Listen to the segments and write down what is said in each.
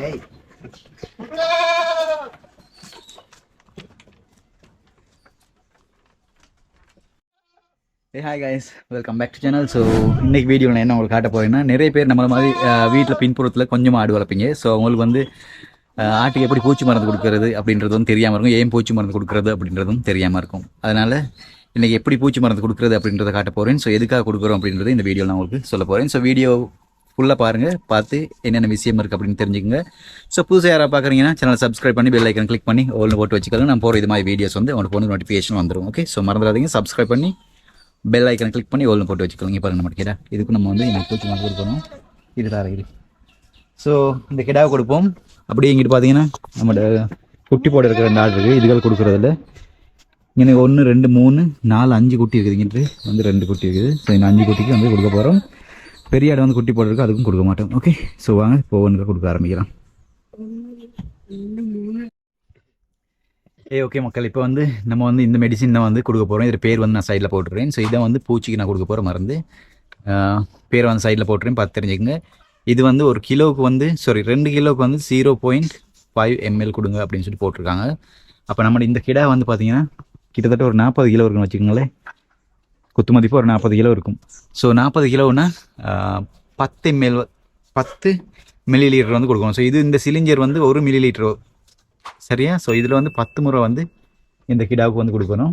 ஏய் hi guys welcome back to channel so இன்னைக்கு வீடியோவில் நான் என்ன உங்களுக்கு காட்ட போறேன்னா நிறைய பேர் நம்மள மாதிரி வீட்டில் பின்புறத்தில் கொஞ்சம் ஆடு வளர்ப்பீங்க. ஸோ அவங்களுக்கு வந்து ஆட்டுக்கு எப்படி பூச்சி மருந்து கொடுக்கறது அப்படின்றதும் தெரியாமல் இருக்கும். ஏன் பூச்சி மருந்து கொடுக்கறது அப்படின்றதும் தெரியாமல் இருக்கும். அதனால் இன்றைக்கி எப்படி பூச்சி மருந்து கொடுக்கறது அப்படின்றத காட்ட போகிறேன் ஸோ எதுக்காக கொடுக்குறோம் அப்படின்றது இந்த வீடியோவில் நான் உங்களுக்கு சொல்ல போகிறேன் ஸோ வீடியோ ஃபுல்லாக பாருங்கள் பார்த்து என்னென்ன விஷயம் இருக்குது அப்படின்னு தெரிஞ்சுக்கங்க. ஸோ புதுசாக யாராக பார்க்குறீங்கன்னா சேனல் சப்ஸ்கிரைப் பண்ணி பெல் ஐக்கன் கிளிக் பண்ணி ஒன்று போட்டு வச்சுக்கோங்க. நான் போகிற இது மாதிரி வீடியோஸ் வந்து உங்களுக்கு ஃபோனுக்கு நோட்டிஃபிகேஷன் வந்துடும் ஓகே ஸோ மறந்துடாதீங்க. சப்ஸ்கிரைப் பண்ணி பெல் ஐக்கனை கிளிக் பண்ணி ஒன்று போட்டு வச்சுக்கோங்க. பாருங்கள் நம்ம கிடா. இதுக்கு நம்ம வந்து எனக்கு பூச்சி மாதிரி கொடுக்கணும். இது தரகிரி ஸோ இந்த கிடாவை கொடுப்போம். அப்படியே இங்கிட்டு பார்த்தீங்கன்னா நம்மளோட குட்டி போட இருக்கிற ரெண்டு ஆடு இருக்குது இதுகள் கொடுக்குறதில்ல. இங்கே ஒன்று ரெண்டு மூணு நாலு அஞ்சு குட்டி இருக்குது. இங்கிட்டு வந்து ரெண்டு குட்டி இருக்குது. ஸோ இந்த அஞ்சு குட்டிக்கு வந்து கொடுக்க போகிறோம் பெரிய ஆடு வந்து குட்டி போடுறதுக்கு அதுக்கும் கொடுக்க மாட்டோம். ஓகே ஸோ வாங்க இப்போ ஒன்று கொடுக்க ஆரம்பிக்கலாம். ஏ ஓகே மக்கள் இப்போ வந்து நம்ம வந்து இந்த மெடிசின் தான் வந்து கொடுக்க போகிறோம் இதில் பேர் வந்து நான் சைடில் போட்டுறேன் ஸோ இதை வந்து பூச்சிக்கு நான் கொடுக்க போகிற மருந்து பேர் வந்து சைடில் போட்டுறேன் பார்த்து தெரிஞ்சுக்கங்க. இது வந்து ஒரு கிலோவுக்கு வந்து சாரி ரெண்டு கிலோவுக்கு வந்து ஜீரோ பாயிண்ட் ஃபைவ் எம்எல் கொடுங்க அப்படின்னு சொல்லி போட்டிருக்காங்க. அப்போ நம்ம இந்த கிடா வந்து பார்த்தீங்கன்னா கிட்டத்தட்ட ஒரு நாற்பது கிலோ இருக்குன்னு வச்சுக்கோங்களேன். குத்து மதிப்பு ஒரு நாற்பது கிலோ இருக்கும். ஸோ நாற்பது கிலோன்னா பத்து மெல் பத்து மில்லி லிட்டர் வந்து கொடுக்கணும். ஸோ இது இந்த சிலிஞ்சர் வந்து ஒரு மில்லி லிட்டர் சரியா? ஸோ இதில் வந்து பத்து முறை வந்து இந்த கிடாவுக்கு வந்து கொடுக்கணும்.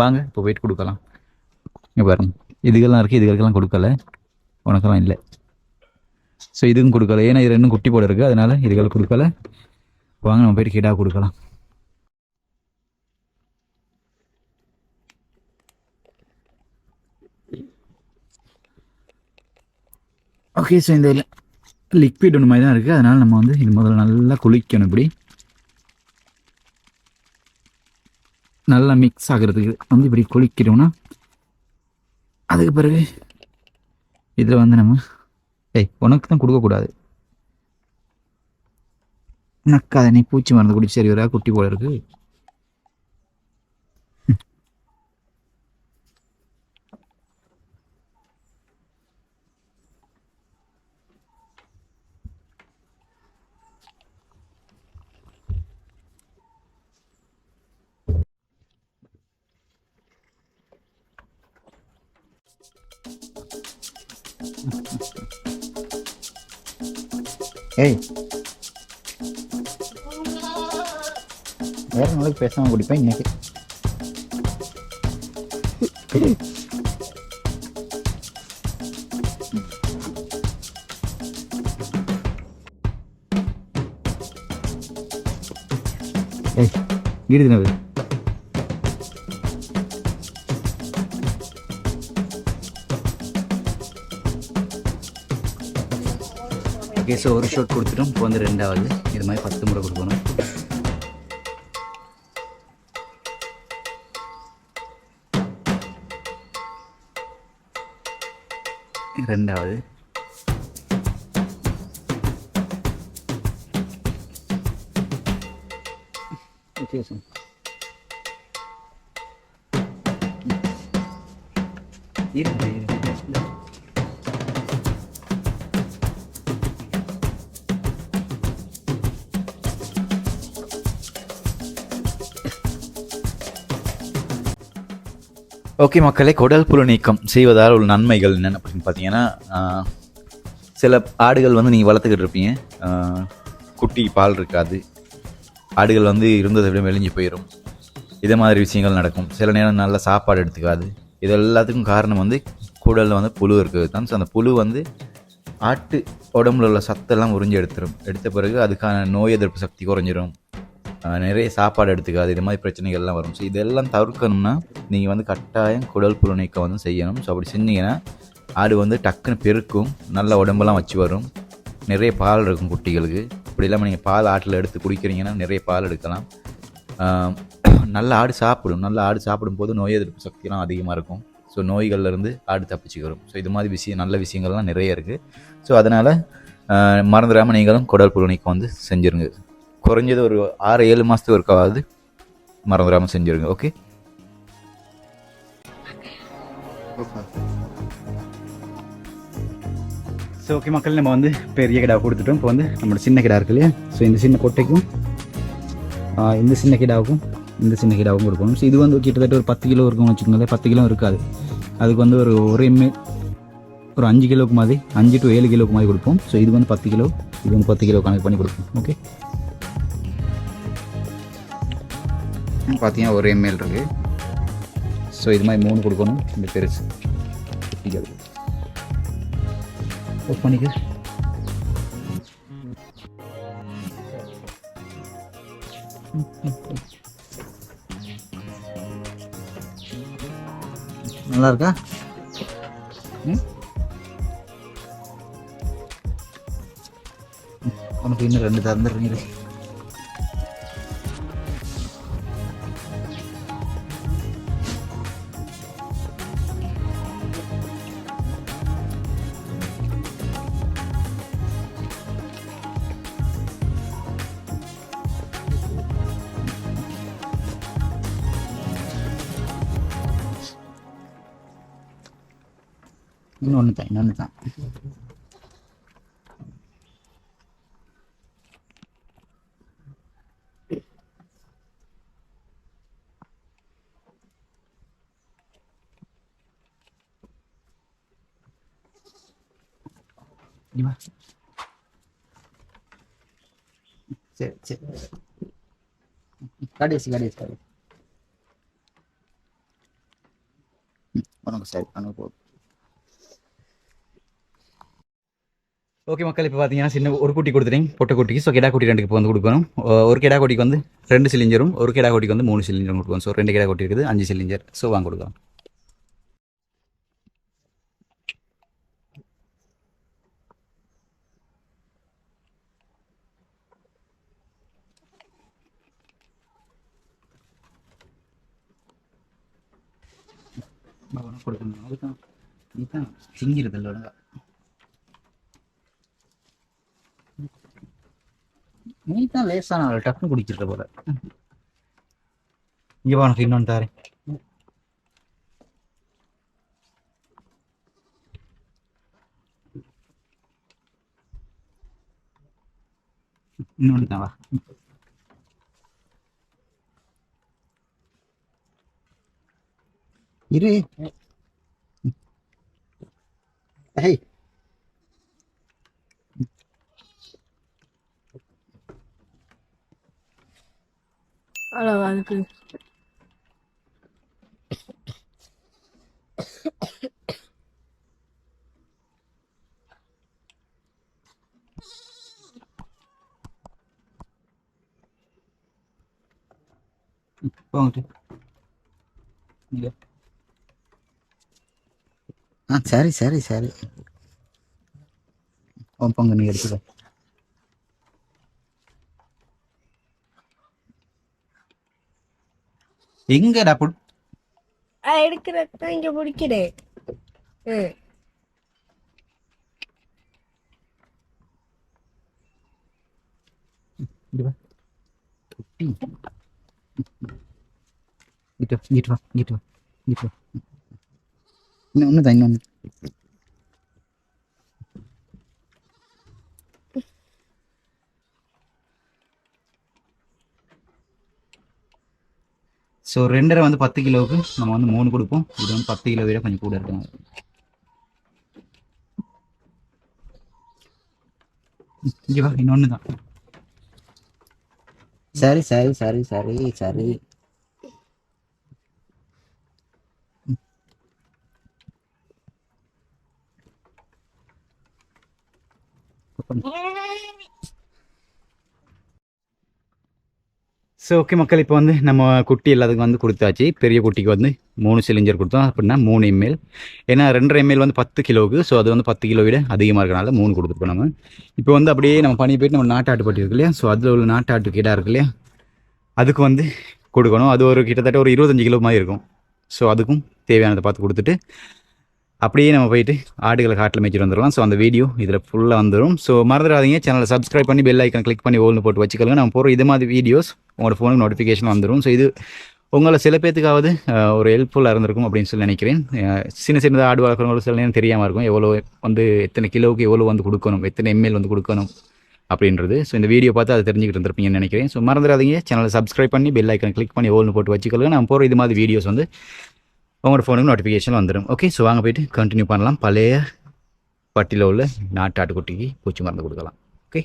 வாங்க இப்போ போயிட்டு கொடுக்கலாம். இங்கே பாருங்க. இதுக்கெல்லாம் இருக்குது இதுகளுக்கெல்லாம் கொடுக்கல. உனக்கெல்லாம் இல்லை. ஸோ இதுவும் கொடுக்கல. ஏன்னா இது ரெண்டும் குட்டி போட இருக்குது அதனால் இதுகள் கொடுக்கல. வாங்க நம்ம போயிட்டு கிடா கொடுக்கலாம். ஓகே ஸோ இந்த லிக்விட் ஒன்று மாதிரி தான் இருக்குது அதனால் நம்ம வந்து இது முதல்ல நல்லா குளிக்கணும் இப்படி. நல்லா மிக்ஸ் ஆகுறதுக்கு வந்து இப்படி குளிக்கிறோம்னா அதுக்கு பிறகு இதில் வந்து நம்ம ஏய் உனக்கு தான் கொடுக்கக்கூடாது. நக்காத நீ பூச்சி மருந்து குடிச்சு சரி வரா குட்டி போல இருக்குது ஏய். வேற நாளைக்கு பேசாமல் குடிப்பேன் இன்னைக்கு? ஏய் வீடு ஓகே ஸோ ஒரு ஷாட் கொடுத்துட்டோம். இப்போ வந்து ரெண்டாவது. இது மாதிரி பத்து முறை கொடுக்கணும். ரெண்டாவது. ஓகே சார் இருக்கு ஓகே மக்களே குடல் புழு நீக்கம் செய்வதால் உள்ள நன்மைகள் என்னென்ன அப்படின்னு பார்த்தீங்கன்னா சில ஆடுகள் வந்து நீங்கள் வளர்த்துக்கிட்டு இருப்பீங்க. குட்டி பால் இருக்காது. ஆடுகள் வந்து இருந்ததை விட வெளிஞ்சு போயிடும் இதே மாதிரி விஷயங்கள் நடக்கும். சில நேரம் நல்லா சாப்பாடு எடுத்துக்காது. இது எல்லாத்துக்கும் காரணம் வந்து குடலில் வந்து புழு இருக்கிறது தான். ஸோ அந்த புழு வந்து ஆட்டு உடம்புல உள்ள சத்தெல்லாம் உறிஞ்சி எடுத்துரும். எடுத்த பிறகு அதுக்கான நோய் எதிர்ப்பு சக்தி குறைஞ்சிரும். நிறைய சாப்பாடு எடுத்துக்காது இது மாதிரி பிரச்சனைகள்லாம் வரும். ஸோ இதெல்லாம் தவிர்க்கணும்னா நீங்கள் வந்து கட்டாயம் குடல் புழு நீக்கம் வந்து செய்யணும். ஸோ அப்படி செஞ்சீங்கன்னா ஆடு வந்து டக்குன்னு பெருக்கும் நல்ல உடம்பெல்லாம் வச்சு வரும். நிறைய பால் இருக்கும் குட்டிகளுக்கு. இப்படி இல்லாமல் நீங்கள் பால் ஆட்டில் எடுத்து குடிக்கிறீங்கன்னா நிறைய பால் எடுக்கலாம். நல்ல ஆடு சாப்பிடும். நல்ல ஆடு சாப்பிடும்போது நோய் எதிர்ப்பு சக்திலாம் அதிகமாக இருக்கும். ஸோ நோய்கள்லேருந்து ஆடு தப்பிச்சுக்கிறோம் ஸோ இது மாதிரி விஷயம் நல்ல விஷயங்கள்லாம் நிறைய இருக்குது ஸோ அதனால் மறந்துடாமல் நீங்களும் குடல் புழு வந்து செஞ்சுருங்க. குறைஞ்சது ஒரு ஆறு ஏழு மாதத்துக்கு ஒருக்காவது மறந்துடாமல் செஞ்சுருங்க ஓகே ஸோ ஓகே மக்கள் நம்ம வந்து பெரிய கிடா கொடுத்துட்டோம். இப்போ வந்து நம்மளோட சின்ன கிடா இருக்கு இல்லையா? ஸோ இந்த சின்ன கொட்டைக்கும் இந்த சின்ன கிடாவுக்கும் இந்த சின்ன கிடாவுக்கும் கொடுக்கணும். ஸோ இது வந்து கிட்டத்தட்ட ஒரு பத்து கிலோ இருக்கும்னு வச்சுக்கோங்களேன். பத்து கிலோ இருக்காது. அதுக்கு வந்து ஒரு ஒரு எம்ஏ ஒரு அஞ்சு கிலோக்கு மாதிரி அஞ்சு டு ஏழு கிலோக்கு மாதிரி கொடுப்போம். ஸோ இது வந்து பத்து கிலோ இது வந்து பத்து கிலோ கணக்கு பண்ணி கொடுப்போம் ஓகே பார்த்தீங்கன்னா ஒரு எம்எல் இருக்குது ஸோ இது மாதிரி மூணு கொடுக்கணும். இந்த பெருசு. குட்டிகள் பண்ணிக்க. நல்லா இருக்கா ம்? உனக்கு இன்னும் ரெண்டு தந்துடுறீங்க இன்னொன்று தான் இன்னொன்று தான் இங்க வா. சரி சரி கடைசி கடைசி கடைசி ம், உனக்கு சரி உனக்கு ஓகே மக்கள் இப்போ பார்த்தீங்கன்னா சின்ன ஒரு குட்டி கொடுத்துட்டீங்க பொட்டை குட்டிக்கு. ஸோ கிடா குட்டி ரெண்டுக்கு இப்போ வந்து கொடுக்கணும். ஒரு கிடா குட்டிக்கு வந்து ரெண்டு சிலிஞ்சரும் ஒரு கிடா குட்டிக்கு வந்து மூணு சிலிஞ்சரும் கொடுக்கணும். ஸோ ரெண்டு கிடா குட்டி இருக்குது அஞ்சு சிலிஞ்சர் ஸோ வாங்க கொடுக்கலாம். கொடுக்கணும். அதுதான் நீ தான் சிங்கிருது இல்லை ஒழுங்கா நீ தான் லேசான ஆள் டக்குன்னு குடிச்சிருக்க போல. இங்க வா, உனக்கு இன்னொன்று தாரேன். இன்னொன்று தான் வா. இரு. ஏய் அழகா இருக்கு போங்கிட்டு ஆ சரி சரி சரி உன் பங்கு நீ எடுத்துக்க எங்கடா புட் எடுக்கிறதான் இங்க பிடிக்கிறேன் ம் இங்க வா குட்டி இங்கிட்டு வா இங்கிட்டு வா இங்கிட்டு வா இங்கிட்டு வா இன்னும் ஒன்று தான் இன்னொன்று ஸோ ரெண்டரை வந்து பத்து கிலோவுக்கு நம்ம வந்து மூணு கொடுப்போம். இது வந்து பத்து கிலோ விட கொஞ்சம் கூட இருக்கும். இன்னொன்று தான். சரி சரி சரி சரி சரி. ஸோ ஓகே மக்கள் இப்போ வந்து நம்ம குட்டி எல்லாத்துக்கும் வந்து கொடுத்தாச்சு. பெரிய குட்டிக்கு வந்து மூணு சிலிண்டர் கொடுத்தோம். அப்படின்னா மூணு எம்எல் ஏன்னா ரெண்டரை எம்எல் வந்து பத்து கிலோவுக்கு. ஸோ அது வந்து பத்து கிலோ விட அதிகமாக இருக்கனால மூணு கொடுத்துருக்கோம் நம்ம. இப்போ வந்து அப்படியே நம்ம பண்ணி போயிட்டு நம்ம நாட்டாட்டு பட்டி இருக்கு இல்லையா? ஸோ அதில் உள்ள நாட்டாட்டு கீடாக இருக்கு இல்லையா? அதுக்கு வந்து கொடுக்கணும். அது ஒரு கிட்டத்தட்ட ஒரு இருபத்தஞ்சு கிலோ மாதிரி இருக்கும். ஸோ அதுக்கும் தேவையானதை பார்த்து கொடுத்துட்டு அப்படியே நம்ம போயிட்டு ஆடுகளை காட்டில் மேய்ச்சிட்டு வந்துடலாம். ஸோ அந்த வீடியோ இதில் ஃபுல்லாக வந்துடும் ஸோ மறந்துடாதீங்க. சேனலை சப்ஸ்கிரைப் பண்ணி பெல் ஐக்கன் கிளிக் பண்ணி ஓல்னு போட்டு வச்சுக்கோங்க. நம்ம போகிற இது மாதிரி வீடியோஸ் உங்களோட ஃபோனுக்கு நோட்டிஃபிகேஷன் வந்துடும் ஸோ இது உங்களை சில பேத்துக்காவது ஒரு ஹெல்ப்ஃபுல்லாக இருந்திருக்கும் அப்படின்னு சொல்லி நினைக்கிறேன். சின்ன சின்னதாக ஆடு வளர்க்குறவங்களுக்கு சில நேரம் தெரியாமல் இருக்கும். எவ்வளோ வந்து எத்தனை கிலோவுக்கு எவ்வளோ வந்து கொடுக்கணும்? எத்தனை எம்எல் வந்து கொடுக்கணும்? அப்படின்றது. ஸோ இந்த வீடியோ பார்த்து அதை தெரிஞ்சுக்கிட்டு இருந்திருப்பீங்கன்னு நினைக்கிறேன். ஸோ மறந்துடாதீங்க. சேனலை சப்ஸ்கிரைப் பண்ணி பெல் ஐக்கன் கிளிக் பண்ணி ஓல்னு போட்டு வச்சுக்கோங்க. நான் போகிற இது மாதிரி வீடியோஸ் வந்து உங்களோட ஃபோனுக்கு நோட்டிஃபிகேஷன் வந்துடும் ஓகே ஸோ வாங்க போயிட்டு கண்டினியூ பண்ணலாம். பழைய பட்டியில் உள்ள நாட்டு ஆட்டுக்குட்டிக்கு பூச்சி மருந்து கொடுக்கலாம். ஓகே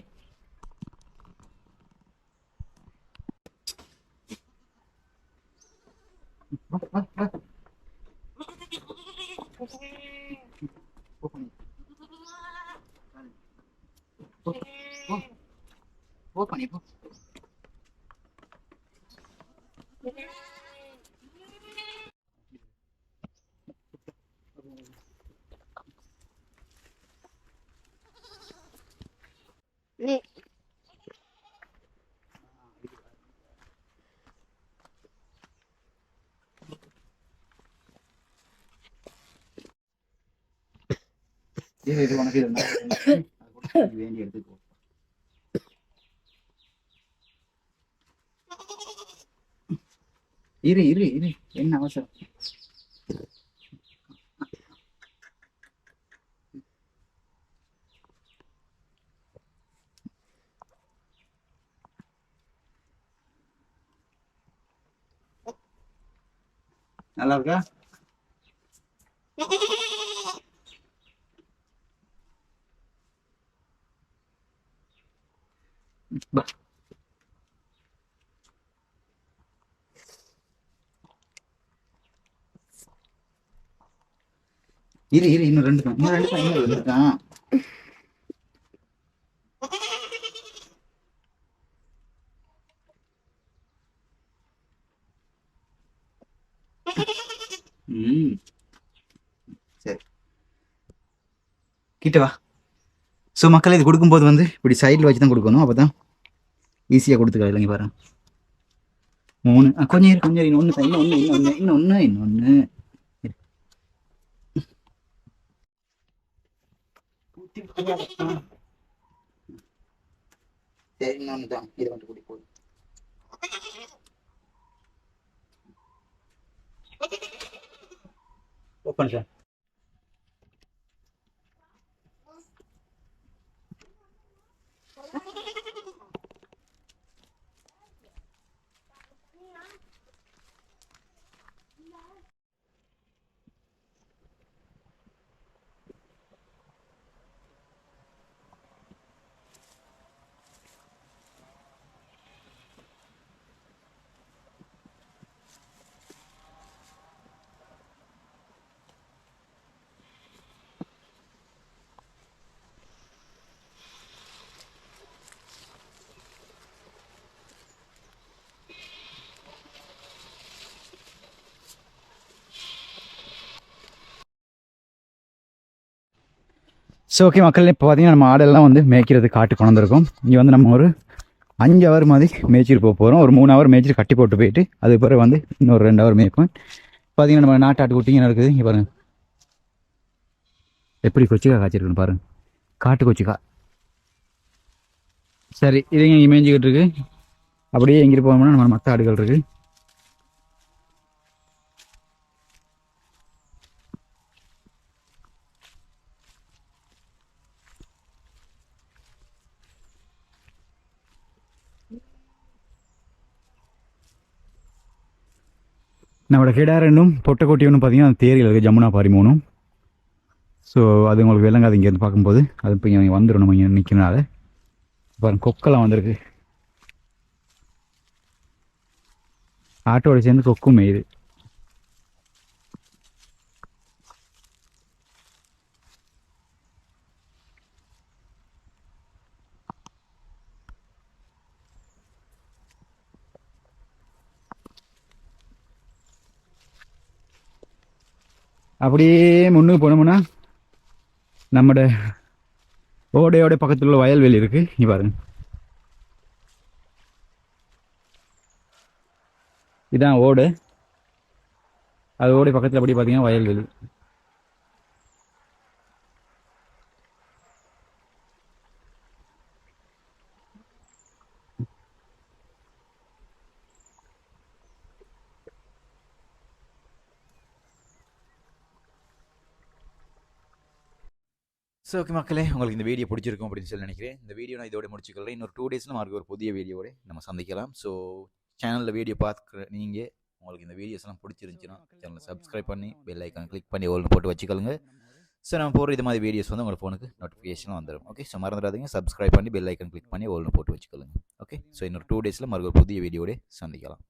நீ இது உனக்கு இது வேண்டி எடுத்துக்கோ இரு இரு இரு என்ன அவசரம் நல்லா இருக்கா இரு இரு இன்னும் ரெண்டு தான். இன்னும் ரெண்டு தான் இன்னும் ரெண்டு தான். சரி. கிட்ட வா. ஸோ மக்கள் இது கொடுக்கும்போது வந்து இப்படி சைடில் வச்சு தான் கொடுக்கணும் அப்போ தான் ஈஸியாக கொடுத்துக்கலாம் இல்லைங்க பாருங்க மூணு. ஆ, கொஞ்சம் இரு கொஞ்சம் இன்னும் ஒன்று தான் இன்னும் ஒன்று இன்னும் ஒன்று சரி இன்னொன்று தான். இது மட்டும் கூட்டி போதும் ஓப்பன் சார் ஸோ ஓகே மக்கள் இப்போ பார்த்தீங்கன்னா நம்ம ஆடெல்லாம் வந்து மேய்க்கிறது காட்டு கொண்டு வந்திருக்கோம். இங்கே வந்து நம்ம ஒரு அஞ்சு ஹவர் மாதிரி மேய்ச்சிட்டு போக போகிறோம் ஒரு மூணு ஹவர் மேய்ச்சிட்டு கட்டி போட்டு போயிட்டு அது பிறகு வந்து இன்னொரு ரெண்டு ஹவர் மேய்ப்போம். பார்த்தீங்கன்னா நம்ம நாட்டாட்டு குட்டிங்க நடக்குது இங்கே பாருங்க. எப்படி கொச்சிக்கா காய்ச்சிருக்குன்னு பாருங்க. காட்டு கொச்சிக்கா. சரி இதுங்க இங்கே மேய்ஞ்சிக்கிட்டு இருக்கு. அப்படியே எங்கிட்டு போகணும்னா நம்ம மற்ற ஆடுகள் இருக்குது நம்மளோட கிடாரனும் ரெண்டும் பொட்டைக்கோட்டி பார்த்தீங்கன்னா அந்த தேரியில் இருக்குது ஜமுனா பாரிமோனும் ஸோ அது உங்களுக்கு விளங்காது இங்கேருந்து பார்க்கும்போது. அது இப்போ இங்கே வந்துடும் நம்ம இங்கே நிற்கிறனால பாருங்க கொக்கெல்லாம் வந்திருக்கு. ஆட்டோட சேர்ந்து கொக்கும் மேயுது. அப்படியே முன்னுக்கு போனோம்னா நம்மட ஓடையோட பக்கத்தில் உள்ள வயல்வெளி இருக்கு. நீ பாருங்க. இதான் ஓடு. அது ஓடை பக்கத்தில் அப்படி பார்த்தீங்கன்னா வயல்வெளி. ஸோ ஓகே மக்களே உங்களுக்கு இந்த வீடியோ பிடிச்சிருக்கும் அப்படின்னு சொல்லி நினைக்கிறேன். இந்த வீடியோ நான் இதோட முடிச்சுக்கிறேன். இன்னொரு டூ டேஸில் மார்க் ஒரு புதிய வீடியோவோட நம்ம சந்திக்கலாம். ஸோ சேனலில் வீடியோ பார்க்குற நீங்கள் உங்களுக்கு இந்த வீடியோஸ்லாம் பிடிச்சிருந்துச்சுன்னா சேனலை சப்ஸ்கிரைப் பண்ணி பெல் ஐக்கான் கிளிக் பண்ணி ஓல்னு போட்டு வச்சுக்கோங்க. ஸோ நம்ம போகிற இது மாதிரி வீடியோஸ் வந்து உங்கள் ஃபோனுக்கு நோட்டிஃபிகேஷன் வந்துடும் ஓகே ஸோ மறந்துடாதீங்க. சப்ஸ்கிரைப் பண்ணி பெல் ஐக்கான் கிளிக் பண்ணி ஓல்னு போட்டு வச்சுக்கோங்க. ஓகே ஸோ இன்னொரு டூ டேஸில் மறுபடியும் புதிய வீடியோட சந்திக்கலாம்.